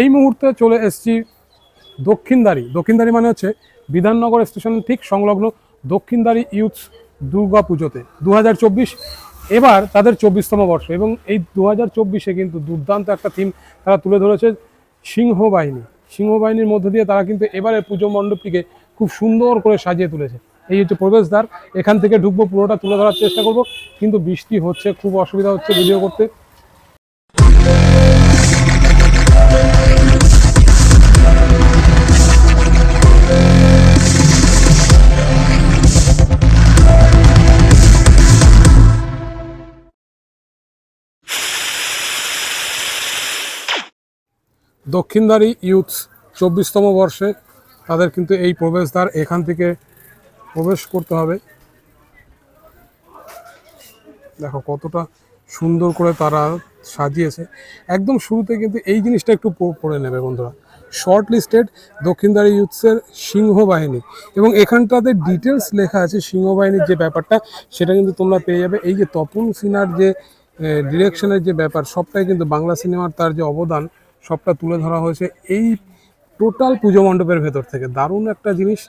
এই মুহূর্তে চলে এসেছি দক্ষিণদারি। দক্ষিণদারি মানে হচ্ছে বিধাননগর স্টেশনের ঠিক সংলগ্ন দক্ষিণদারি ইউথ দুর্গা পুজোতে। দু হাজার চব্বিশ এবার তাদের চব্বিশতম বর্ষ এবং এই দু হাজার চব্বিশে কিন্তু দুর্দান্ত একটা থিম তারা তুলে ধরেছে সিংহ বাহিনী সিংহ বাহিনীর মধ্য দিয়ে তারা কিন্তু এবারের পুজো মণ্ডপটিকে খুব সুন্দর করে সাজিয়ে তুলেছে। এই হচ্ছে প্রবেশদ্বার। এখান থেকে ঢুকবো, পুরোটা তুলে ধরার চেষ্টা করব। কিন্তু বৃষ্টি হচ্ছে, খুব অসুবিধা হচ্ছে ভিডিও করতে। দক্ষিণদারি ইউথ চব্বিশতম বর্ষে তাদের কিন্তু এই প্রবেশদ্বার এখান থেকে প্রবেশ করতে হবে। দেখো কতটা সুন্দর করে তারা সাজিয়েছে। একদম শুরুতে কিন্তু এই জিনিসটা একটু পড়ে নেবে বন্ধুরা। শর্ট লিস্টেড দক্ষিণদারি ইউথসের সিংহ বাহিনী এবং এখানটাতে ডিটেলস লেখা আছে সিংহ বাহিনীর যে ব্যাপারটা, সেটা কিন্তু তোমরা পেয়ে যাবে। এই যে তপন সিনার যে ডিরেকশনের যে ব্যাপার, সবটাই কিন্তু বাংলা সিনেমার তার যে অবদান সবটা তুলে ধরা হয়েছে এই টোটাল পুজো মণ্ডপের ভেতর থেকে। দারুণ একটা জিনিস।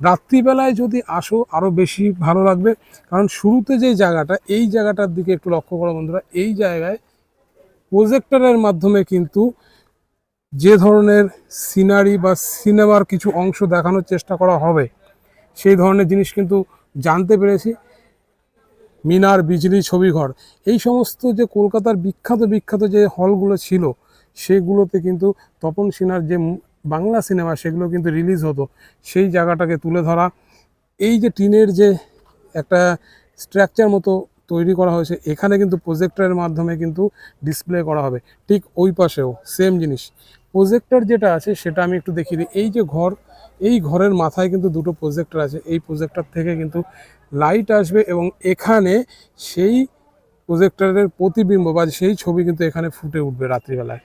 রাত্রিবেলায় যদি আসো আরও বেশি ভালো লাগবে। কারণ শুরুতে যে জায়গাটা, এই জায়গাটার দিকে একটু লক্ষ্য করো বন্ধুরা, এই জায়গায় প্রজেক্টরের মাধ্যমে কিন্তু যে ধরনের সিনারি বা সিনেমার কিছু অংশ দেখানোর চেষ্টা করা হবে, সেই ধরনের জিনিস কিন্তু জানতে পেরেছি। মিনার, বিজলি, ছবিঘর, এই সমস্ত যে কলকাতার বিখ্যাত বিখ্যাত যে হলগুলো ছিল সেগুলোতে কিন্তু তপন সিনহার যে বাংলা সিনেমা সেগুলো কিন্তু রিলিজ হতো। সেই জায়গাটাকে তুলে ধরা, এই যে টিনের যে একটা স্ট্রাকচার মতো তৈরি করা হয়েছে, এখানে কিন্তু প্রজেক্টরের মাধ্যমে কিন্তু ডিসপ্লে করা হবে। ঠিক ওই পাশেও সেম জিনিস। প্রজেক্টর যেটা আছে, সেটা আমি একটু দেখিয়ে দিই। এই যে ঘর, এই ঘরের মাথায় কিন্তু দুটো প্রজেক্টর আছে। এই প্রজেক্টর থেকে কিন্তু লাইট আসবে এবং এখানে সেই প্রজেক্টরের প্রতিবিম্ব বা সেই ছবি কিন্তু এখানে ফুটে উঠবে রাত্রিবেলায়।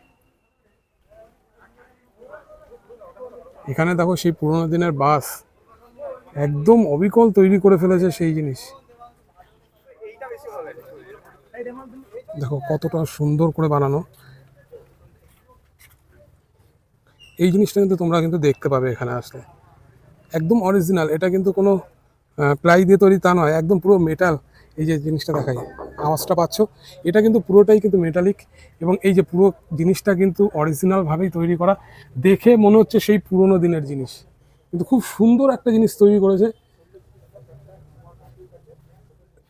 এখানে দেখো সেই পুরোনো দিনের বাস একদম অবিকল তৈরি করে ফেলেছে সেই জিনিস। দেখো কতটা সুন্দর করে বানানো। এই জিনিসটা কিন্তু তোমরা কিন্তু দেখতে পাবে এখানে আসলে। একদম অরিজিনাল এটা কিন্তু কোনো প্লাই দিয়ে তৈরি তা নয়, একদম পুরো মেটাল এই যে জিনিসটা দেখাই। আওয়াজটা পাচ্ছ। এটা কিন্তু পুরোটাই কিন্তু মেটালিক এবং এই যে পুরো জিনিসটা কিন্তু অরিজিনালভাবেই তৈরি করা। দেখে মনে হচ্ছে সেই পুরোনো দিনের জিনিস। কিন্তু খুব সুন্দর একটা জিনিস তৈরি করেছে।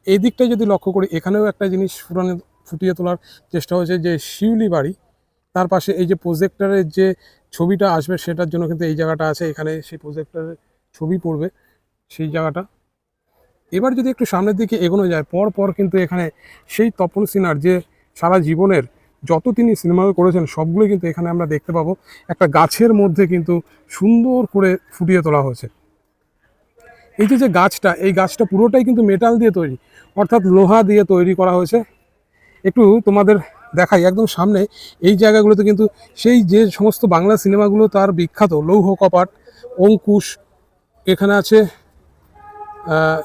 এই দিকটায় যদি লক্ষ্য করি, এখানেও একটা জিনিস ফুটানো, ফুটিয়ে তোলার চেষ্টা হয়েছে যে শিউলি বাড়ি। তার পাশে এই যে প্রজেক্টরের যে ছবিটা আসবে, সেটার জন্য কিন্তু এই জায়গাটা আছে। এখানে সেই প্রজেক্টরের ছবি পড়বে সেই জায়গাটা। এবার যদি একটু সামনের দিকে এগোনো যায়, পর পর কিন্তু এখানে সেই তপন সিনহার যে সারা জীবনের যত তিনি সিনেমা করেছেন, সবগুলোই কিন্তু এখানে আমরা দেখতে পাবো। একটা গাছের মধ্যে কিন্তু সুন্দর করে ফুটিয়ে তোলা হয়েছে। এই যে যে গাছটা, এই গাছটা পুরোটাই কিন্তু মেটাল দিয়ে তৈরি, অর্থাৎ লোহা দিয়ে তৈরি করা হয়েছে। একটু তোমাদের দেখাই, একদম সামনে এই জায়গাগুলোতে কিন্তু সেই যে সমস্ত বাংলা সিনেমাগুলো তার বিখ্যাত, লৌহ কপাট, অঙ্কুশ, এখানে আছে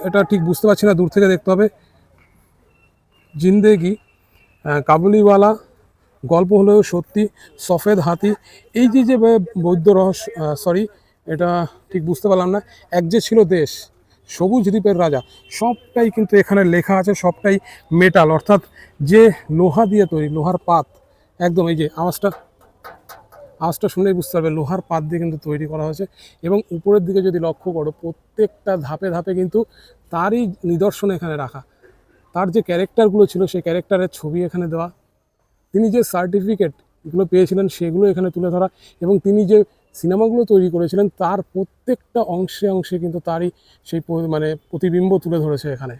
এটা ঠিক বুঝতে পারছি না, দূর থেকে দেখতে হবে। জিন্দেগি কাবুলিওয়ালা, গল্প হলেও সত্যি, সফেদ হাতি, এই যে যে বৈদ্য রহস্য সরি এটা ঠিক বুঝতে পারলাম না। এক যে ছিল দেশ, সবুজ দ্বীপের রাজা, সবটাই কিন্তু এখানে লেখা আছে, সবটাই মেটাল। অর্থাৎ যে লোহা দিয়ে তৈরি, লোহার পাত, একদম এই যে, আওয়াজটা আওয়াজটা শুনেই বুঝতে পারবে, লোহার পাত দিয়ে কিন্তু তৈরি করা হয়েছে এবং উপরের দিকে যদি লক্ষ্য করো, প্রত্যেকটা ধাপে ধাপে কিন্তু তারই নিদর্শন এখানে রাখা। তার যে ক্যারেক্টারগুলো ছিল, সেই ক্যারেক্টারের ছবি এখানে দেওয়া। তিনি যে সার্টিফিকেট এগুলো পেয়েছিলেন, সেগুলো এখানে তুলে ধরা এবং তিনি যে সিনেমাগুলো তৈরি করেছিলেন, তার প্রত্যেকটা অংশে অংশে কিন্তু তারই সেই মানে প্রতিবিম্ব তুলে ধরেছে এখানে।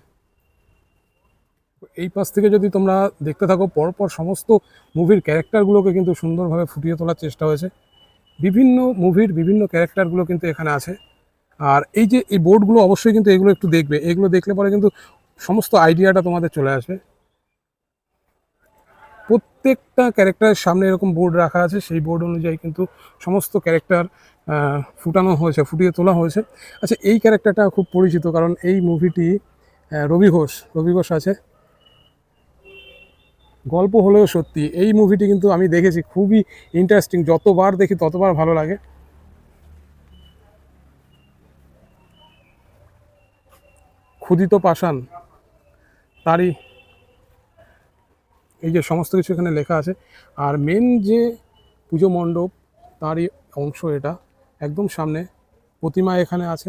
এই পাশ থেকে যদি তোমরা দেখতে থাকো, পরপর সমস্ত মুভির ক্যারেক্টারগুলোকে কিন্তু সুন্দরভাবে ফুটিয়ে তোলার চেষ্টা হয়েছে। বিভিন্ন মুভির বিভিন্ন ক্যারেক্টারগুলো কিন্তু এখানে আছে। আর এই যে এই বোর্ডগুলো অবশ্যই কিন্তু এগুলো একটু দেখবে। এগুলো দেখলে পরে কিন্তু সমস্ত আইডিয়াটা তোমাদের চলে আসবে। প্রত্যেকটা ক্যারেক্টারের সামনে এরকম বোর্ড রাখা আছে। সেই বোর্ড অনুযায়ী কিন্তু সমস্ত ক্যারেক্টার ফুটানো হয়েছে, ফুটিয়ে তোলা হয়েছে। আচ্ছা এই ক্যারেক্টারটা খুব পরিচিত কারণ এই মুভিটি রবি ঘোষ রবি ঘোষ আছে। গল্প হলেও সত্যি। এই মুভিটি কিন্তু আমি দেখেছি, খুবই ইন্টারেস্টিং যতবার দেখি ততবার ভালো লাগে। ক্ষুদিত পাষাণ, তারই এই যে সমস্ত কিছু এখানে লেখা আছে। আর মেন যে পুজো মণ্ডপ, তারই অংশ এটা, একদম সামনে প্রতিমা এখানে আছে।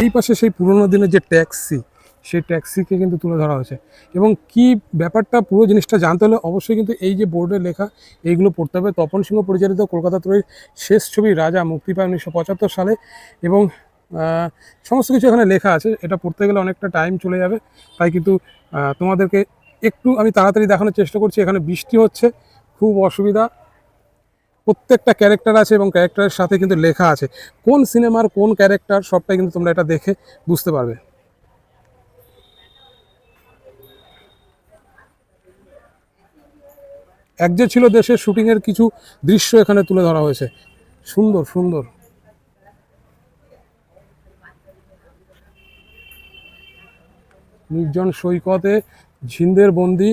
এই পাশে সেই পুরোনো দিনের যে ট্যাক্সি, সেই ট্যাক্সিকে কিন্তু তুলে ধরা হয়েছে। এবং কি ব্যাপারটা পুরো জিনিসটা জানতে হলে অবশ্যই কিন্তু এই যে বোর্ডে লেখা, এইগুলো পড়তে হবে। তপন সিংহ পরিচালিত কলকাতা ত্রয়ীর শেষ ছবি রাজা মুক্তি পায় উনিশশো পঁচাত্তর সালে। এবং সমস্ত কিছু এখানে লেখা আছে। এটা পড়তে গেলে অনেকটা টাইম চলে যাবে। তাই কিন্তু তোমাদেরকে একটু আমি তাড়াতাড়ি দেখানোর চেষ্টা করছি। এখানে বৃষ্টি হচ্ছে, খুব অসুবিধা। প্রত্যেকটা ক্যারেক্টার আছে এবং ক্যারেক্টারের সাথে কিন্তু লেখা আছে। কোন সিনেমার কোন ক্যারেক্টার সবটাই কিন্তু তোমরা এটা দেখে বুঝতে পারবে। এক যে ছিল দেশের শুটিংয়ের কিছু দৃশ্য এখানে তুলে ধরা হয়েছে। সুন্দর সুন্দর। নির্জন সৈকতে ঝিন্দের বন্দি,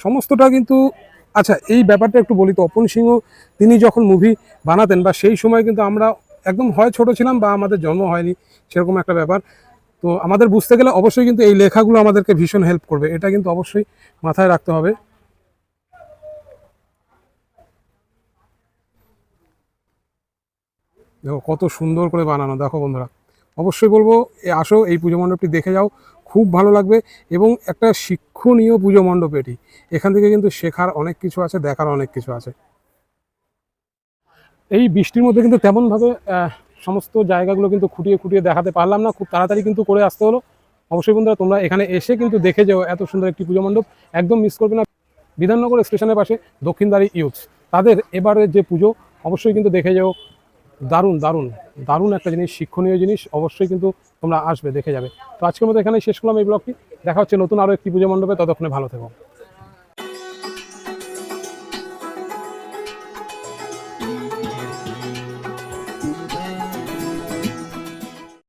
সমস্তটা কিন্তু আচ্ছা এই ব্যাপারটা একটু বলি তপন সিংহ, তিনি যখন মুভি বানাতেন বা সেই সময় কিন্তু আমরা একদম হয় ছোট ছিলাম বা আমাদের জন্ম হয়নি, সেরকম একটা ব্যাপার। তো আমাদের বুঝতে গেলে অবশ্যই কিন্তু এই লেখাগুলো আমাদেরকে ভীষণ হেল্প করবে। এটা কিন্তু অবশ্যই মাথায় রাখতে হবে। দেখো, কত সুন্দর করে বানানো। দেখো বন্ধুরা অবশ্যই বলব আসো, এই পুজো মণ্ডপটি দেখে যাও, খুব ভালো লাগবে এবং একটা শিক্ষণীয় পুজো মণ্ডপ এটি। এখান থেকে কিন্তু শেখার অনেক কিছু আছে, দেখার অনেক কিছু আছে। এই বৃষ্টির মধ্যে কিন্তু তেমনভাবে সমস্ত জায়গাগুলো কিন্তু খুঁটিয়ে খুঁটিয়ে দেখাতে পারলাম না, খুব তাড়াতাড়ি কিন্তু করে আসতে হলো। অবশ্যই বন্ধুরা, তোমরা এখানে এসে কিন্তু দেখে যাও এত সুন্দর একটি পুজো মণ্ডপ। একদম মিস করবে না। বিধাননগর স্টেশনের পাশে দক্ষিণদারি ইউথ। তাদের এবারে যে পুজো, অবশ্যই কিন্তু দেখে যাও। দারুণ দারুণ দারুণ একটা জিনিস, শিক্ষণীয় জিনিস, অবশ্যই কিন্তু তোমরা আসবে, দেখে যাবে। তো আজকের মতো এখানে শেষ করলাম এই ব্লগটি। দেখা হচ্ছে নতুন আরও একটি পুজো মণ্ডপে, ততক্ষণে ভালো থেকো।